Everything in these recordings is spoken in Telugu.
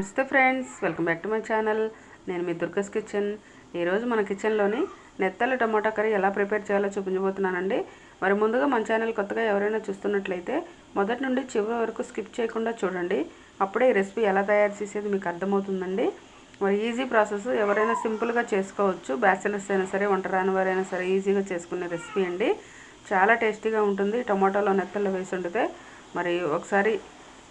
నమస్తే friends welcome back to my channel. నేను మీ దుర్గస్ కిచెన్. ఈరోజు మన కిచెన్లోని నెత్తలు టమాటా కర్రీ ఎలా ప్రిపేర్ చేయాలో చూపించబోతున్నానండి. మరి ముందుగా మన ఛానల్ కొత్తగా ఎవరైనా చూస్తున్నట్లయితే మొదటి నుండి చివరి వరకు స్కిప్ చేయకుండా చూడండి. అప్పుడే ఈ రెసిపీ ఎలా తయారు చేసేది మీకు అర్థమవుతుందండి. మరి ఈజీ ప్రాసెస్ ఎవరైనా సింపుల్గా చేసుకోవచ్చు. బ్యాచిలర్స్ అయినా సరే వంట రాని వారైనా సరే ఈజీగా చేసుకునే రెసిపీ అండి. చాలా టేస్టీగా ఉంటుంది. టమాటాలో నెత్తల్లో వేసి వండితే మరి ఒకసారి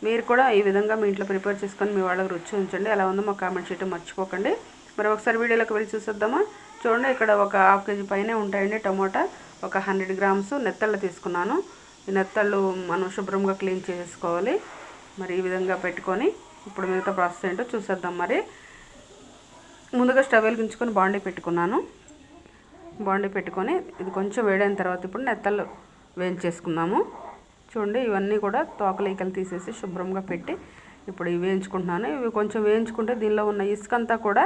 మీరు కూడా ఈ విధంగా మీ ఇంట్లో ప్రిపేర్ చేసుకొని మీ వాళ్ళకి రుచి ఉంచండి. ఎలా ఉందో మా కామెంట్ చేయడం మర్చిపోకండి. మరి ఒకసారి వీడియోలోకి వెళ్ళి చూసేద్దామా? చూడండి ఇక్కడ ఒక హాఫ్ కేజీ పైనే ఉంటాయండి టమోటా. ఒక హండ్రెడ్ గ్రామ్స్ నెత్తళ్ళు తీసుకున్నాను. ఈ నెత్తళ్ళు మనం శుభ్రంగా క్లీన్ చేసుకోవాలి. మరి ఈ విధంగా పెట్టుకొని ఇప్పుడు మిగతా ప్రాసెస్ ఏంటో చూసేద్దాం మరి. ముందుగా స్టవ్ వెలిగించుకొని బాండీ పెట్టుకున్నాను. బాండీ పెట్టుకొని ఇది కొంచెం వేడైన తర్వాత ఇప్పుడు నెత్తళ్ళు వేయించేసుకుందాము. చూడండి ఇవన్నీ కూడా తోకలీకలు తీసేసి శుభ్రంగా పెట్టి ఇప్పుడు ఇవి వేయించుకుంటున్నాను. ఇవి కొంచెం వేయించుకుంటే దీనిలో ఉన్న ఇసుక అంతా కూడా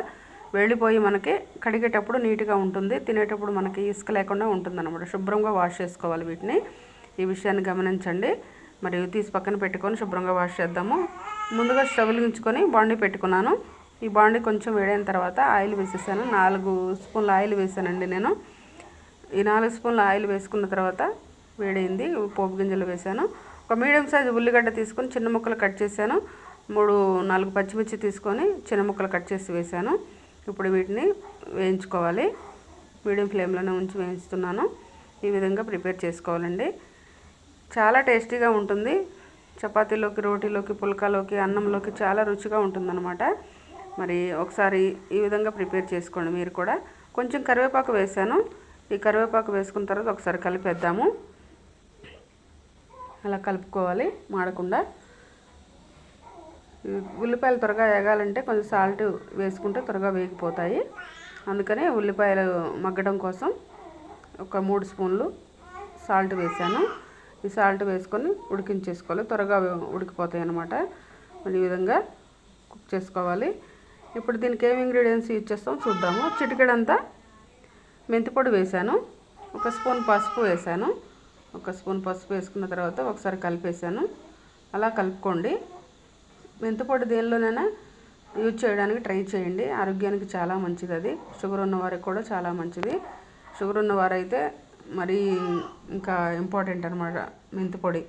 వెళ్ళిపోయి మనకి కడిగేటప్పుడు నీట్గా ఉంటుంది. తినేటప్పుడు మనకి ఇసుక లేకుండా ఉంటుంది అనమాట శుభ్రంగా వాష్ చేసుకోవాలి వీటిని. ఈ విషయాన్ని గమనించండి. మరి తీసి పక్కన పెట్టుకొని శుభ్రంగా వాష్ చేద్దాము. ముందుగా స్టవ్ వెలిగించుకొని బాండీ పెట్టుకున్నాను. ఈ బాండి కొంచెం వేడైన తర్వాత ఆయిల్ వేసేసాను. నాలుగు స్పూన్ల ఆయిల్ వేసానండి నేను. ఈ నాలుగు స్పూన్ల ఆయిల్ వేసుకున్న తర్వాత వేడైంది పోపు గింజలు వేసాను ఒక మీడియం సైజు ఉల్లిగడ్డ తీసుకొని చిన్న ముక్కలు కట్ చేశాను. మూడు నాలుగు పచ్చిమిర్చి తీసుకొని చిన్న ముక్కలు కట్ చేసి వేసాను ఇప్పుడు వీటిని వేయించుకోవాలి. మీడియం ఫ్లేమ్లోనే ఉంచి వేయిస్తున్నాను. ఈ విధంగా ప్రిపేర్ చేసుకోవాలండి. చాలా టేస్టీగా ఉంటుంది. చపాతీలోకి రోటీలోకి పుల్కాలోకి అన్నంలోకి చాలా రుచిగా ఉంటుందన్నమాట. మరి ఒకసారి ఈ విధంగా ప్రిపేర్ చేసుకోండి మీరు కూడా. కొంచెం కరివేపాకు వేసాను ఈ కరివేపాకు వేసుకున్న తర్వాత ఒకసారి కలిపేద్దాము. అలా కలుపుకోవాలి మాడకుండా. ఉల్లిపాయలు త్వరగా వేగాలంటే కొంచెం సాల్ట్ వేసుకుంటే త్వరగా వేగిపోతాయి. అందుకనే ఉల్లిపాయలు మగ్గడం కోసం ఒక మూడు స్పూన్లు సాల్ట్ వేసాను. ఈ సాల్ట్ వేసుకొని ఉడికించేసుకోవాలి. త్వరగా ఉడికిపోతాయి అన్నమాట. ఈ విధంగా కుక్ చేసుకోవాలి. ఇప్పుడు దీనికి ఏమి ఇంగ్రీడియంట్స్ యూజ్ చేస్తాం చూద్దాము. చిటికెడంతా మెంతిపొడి వేసాను. ఒక స్పూన్ పసుపు వేసాను. ఒక స్పూన్ పసుపు వేసుకున్న తర్వాత ఒకసారి కలిపేసాను అలా కలుపుకోండి. మెంతిపొడి దేనిలోనైనా యూజ్ చేయడానికి ట్రై చేయండి. ఆరోగ్యానికి చాలా మంచిది అది. షుగర్ ఉన్నవారికి కూడా చాలా మంచిది. షుగర్ ఉన్నవారైతే మరీ ఇంకా ఇంపార్టెంట్ అనమాట మెంతిపొడి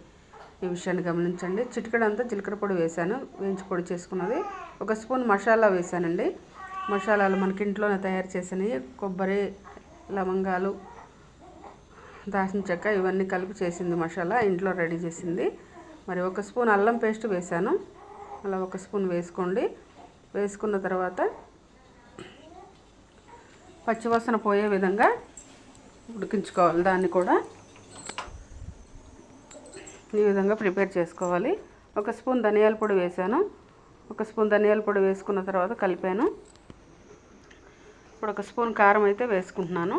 ఈ విషయాన్ని గమనించండి. చిటికడంతా జీలకర్ర పొడి వేసాను వేయించి పొడి చేసుకున్నది. ఒక స్పూన్ మసాలా వేశానండి. మసాలాలు మనకి ఇంట్లోనే తయారు చేసినవి. కొబ్బరి లవంగాలు దాల్చిన చెక్క ఇవన్నీ కలిపి చేసింది మసాలా ఇంట్లో రెడీ చేసింది. మరి ఒక స్పూన్ అల్లం పేస్ట్ వేసాను అలా ఒక స్పూన్ వేసుకోండి. వేసుకున్న తర్వాత పచ్చివాసన పోయే విధంగా ఉడికించుకోవాలి దాన్ని కూడా. ఈ విధంగా ప్రిపేర్ చేసుకోవాలి. ఒక స్పూన్ ధనియాల పొడి వేసాను ఒక స్పూన్ ధనియాల పొడి వేసుకున్న తర్వాత కలిపాను. ఇప్పుడు ఒక స్పూన్ కారం అయితే వేసుకుంటున్నాను.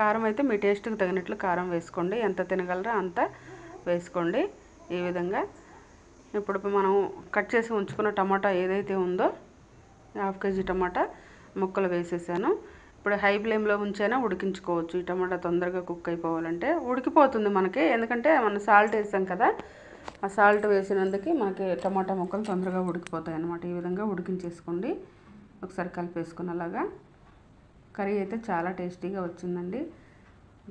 కారం అయితే మీ టేస్ట్కి తగినట్లు కారం వేసుకోండి. ఎంత తినగలరో అంత వేసుకోండి. ఈ విధంగా ఇప్పుడు మనం కట్ చేసి ఉంచుకున్న టమాటా ఏదైతే ఉందో హాఫ్ కేజీ టమాటా ముక్కలు వేసేసాను. ఇప్పుడు హై ఫ్లేమ్లో ఉంచైనా ఉడికించుకోవచ్చు. ఈ టమాటా తొందరగా కుక్ అయిపోవాలంటే ఉడికిపోతుంది మనకి. ఎందుకంటే మనం సాల్ట్ వేసాం కదా ఆ సాల్ట్ వేసినందుకు మనకి టమాటా ముక్కలు తొందరగా ఉడికిపోతాయి అన్నమాట ఈ విధంగా ఉడికించేసుకోండి. ఒకసారి కలిపేసుకున్నలాగా కర్రీ అయితే చాలా టేస్టీగా వచ్చిందండి.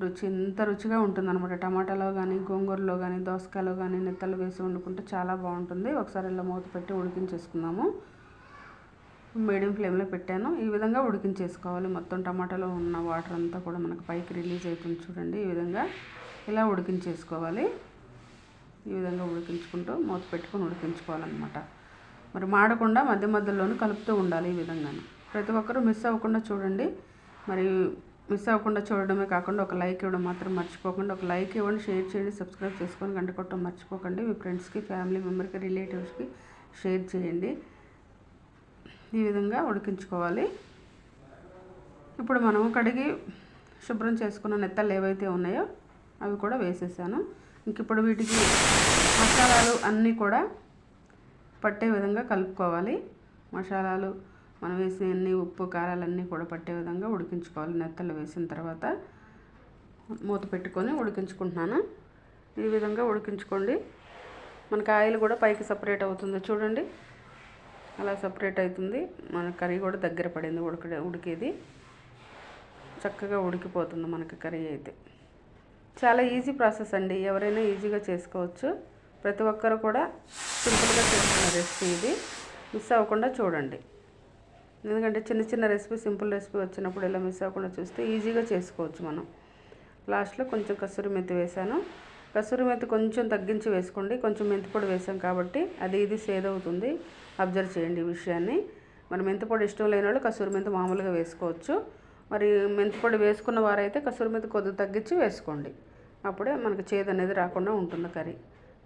రుచి ఎంత రుచిగా ఉంటుందన్నమాట. టమాటాలో కానీ గోంగూరలో కానీ దోసకాయలో కానీ నెత్తలు వేసి వండుకుంటే చాలా బాగుంటుంది. ఒకసారి ఇలా మూత పెట్టి ఉడికించేసుకుందాము. మీడియం ఫ్లేమ్లో పెట్టాను. ఈ విధంగా ఉడికించేసుకోవాలి. మొత్తం టమాటాలో ఉన్న వాటర్ అంతా కూడా మనకు పైకి రిలీజ్ అవుతుంది చూడండి. ఈ విధంగా ఇలా ఉడికించేసుకోవాలి. ఈ విధంగా ఉడికించుకుంటూ మూత పెట్టుకొని ఉడికించుకోవాలన్నమాట. మరి మాడకుండా మధ్య మధ్యలోనూ కలుపుతూ ఉండాలి ఈ విధంగాను. ప్రతి ఒక్కరూ మిస్ అవ్వకుండా చూడండి. మరి మిస్ అవ్వకుండా చూడడమే కాకుండా ఒక లైక్ ఇవ్వడం మాత్రం మర్చిపోకుండా ఒక లైక్ ఇవ్వండి షేర్ చేయండి సబ్స్క్రైబ్ చేసుకొని గంట కొట్టడం మర్చిపోకండి. మీ ఫ్రెండ్స్కి ఫ్యామిలీ మెంబర్కి రిలేటివ్స్కి షేర్ చేయండి. ఈ విధంగా ఉడికించుకోవాలి. ఇప్పుడు మనం కడిగి శుభ్రం చేసుకున్న నెత్తలు ఏవైతే ఉన్నాయో అవి కూడా వేసేసాను. ఇంక ఇప్పుడు వీటికి మసాలాలు అన్నీ కూడా పట్టే విధంగా కలుపుకోవాలి. మసాలాలు మనం వేసిన అన్ని ఉప్పు కారాలన్నీ కూడా పట్టే విధంగా ఉడికించుకోవాలి. నెత్తలు వేసిన తర్వాత మూత పెట్టుకొని ఉడికించుకుంటున్నాను. ఈ విధంగా ఉడికించుకోండి. మనకి ఆయిల్ కూడా పైకి సపరేట్ అవుతుంది. చూడండి. అలా సపరేట్ అవుతుంది. మన కర్రీ కూడా దగ్గర పడింది ఉడక ఉడికేది. చక్కగా ఉడికిపోతుంది మనకి కర్రీ అయితే. చాలా ఈజీ ప్రాసెస్ అండి. ఎవరైనా ఈజీగా చేసుకోవచ్చు. ప్రతి ఒక్కరు కూడా సింపుల్గా చేసుకున్న రెసిపీ ఇది. మిస్ అవ్వకుండా చూడండి. ఎందుకంటే చిన్న చిన్న రెసిపీ సింపుల్ రెసిపీ వచ్చినప్పుడు ఇలా మిస్ అవ్వకుండా చూస్తే ఈజీగా చేసుకోవచ్చు మనం. లాస్ట్లో కొంచెం కసూరి మెంతి వేసాను. కసూరి మెంతి కొంచెం తగ్గించి వేసుకోండి. కొంచెం మెంతి పొడి వేసాం కాబట్టి అది ఇది సేద్ అవుతుంది. అబ్జర్వ్ చేయండి ఈ విషయాన్ని. మరి మెంతి పొడి ఇష్టం లేని వాళ్ళు కసూరి మెంతి మామూలుగా వేసుకోవచ్చు. మరి మెంతి పొడి వేసుకున్న వారైతే కసూరి మెంతి కొద్దిగా తగ్గించి వేసుకోండి. అప్పుడే మనకి చేదు అనేది రాకుండా ఉంటుంది కర్రీ.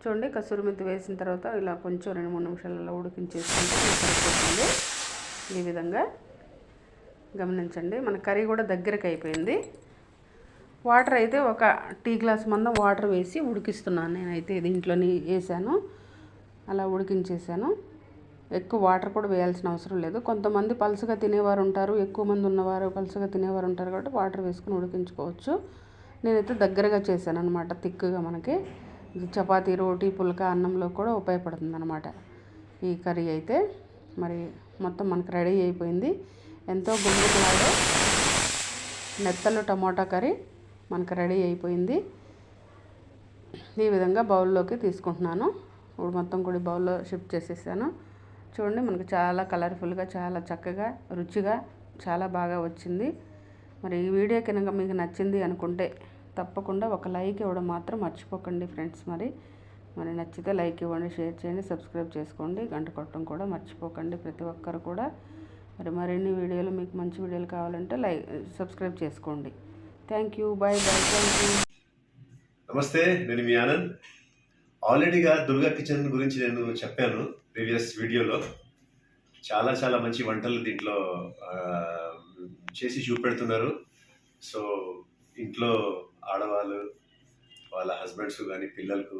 చూడండి కసూరి మెంతి వేసిన తర్వాత ఇలా కొంచెం రెండు మూడు నిమిషాలలో ఉడికించేసుకుంటే సరిపోతుంది. ఈ విధంగా గమనించండి. మన కర్రీ కూడా దగ్గరికి అయిపోయింది. వాటర్ అయితే ఒక టీ గ్లాస్ మందం వాటర్ వేసి ఉడికిస్తున్నాను. నేనైతే దీంట్లోని వేసాను. అలా ఉడికించేసాను. ఎక్కువ వాటర్ కూడా వేయాల్సిన అవసరం లేదు. కొంతమంది పలుసుగా తినేవారు ఉంటారు. ఎక్కువ మంది ఉన్నవారు పలుసుగా తినేవారు ఉంటారు కాబట్టి వాటర్ వేసుకుని ఉడికించుకోవచ్చు. నేనైతే దగ్గరగా చేశాను అనమాట తిక్కుగా మనకి చపాతీ రోటీ పుల్క అన్నంలో కూడా ఉపయోగపడుతుంది అనమాట ఈ కర్రీ అయితే. మరి మొత్తం మనకు రెడీ అయిపోయింది. ఎంతో గుండెలాగా మెత్తలు టమోటా కర్రీ మనకు రెడీ అయిపోయింది. ఈ విధంగా బౌల్లోకి తీసుకుంటున్నాను. ఇప్పుడు మొత్తం కూడా బౌల్లో షిఫ్ట్ చేసేసాను. చూడండి మనకు చాలా కలర్ఫుల్గా చాలా చక్కగా రుచిగా చాలా బాగా వచ్చింది. మరి ఈ వీడియో కనుక మీకు నచ్చింది అనుకుంటే తప్పకుండా ఒక లైక్ ఇవ్వడం మాత్రం మర్చిపోకండి ఫ్రెండ్స్ మరి. మరి నచ్చితే లైక్ ఇవ్వండి షేర్ చేయండి సబ్స్క్రైబ్ చేసుకోండి. గంట కొట్టడం కూడా మర్చిపోకండి ప్రతి ఒక్కరు కూడా. మరి మరిన్ని వీడియోలు మీకు మంచి వీడియోలు కావాలంటే లైక్ సబ్స్క్రైబ్ చేసుకోండి. Thank you bye bye thank you నమస్తే నేను మీ ఆనంద్. ఆల్రెడీగా దుర్గా కిచెన్ గురించి నేను చెప్పాను ప్రీవియస్ వీడియోలో. చాలా చాలా మంచి వంటలు దీంట్లో చేసి చూపెడుతున్నారు. సో ఇంట్లో ఆడవాళ్ళు వాళ్ళ హస్బెండ్స్ కానీ పిల్లలకు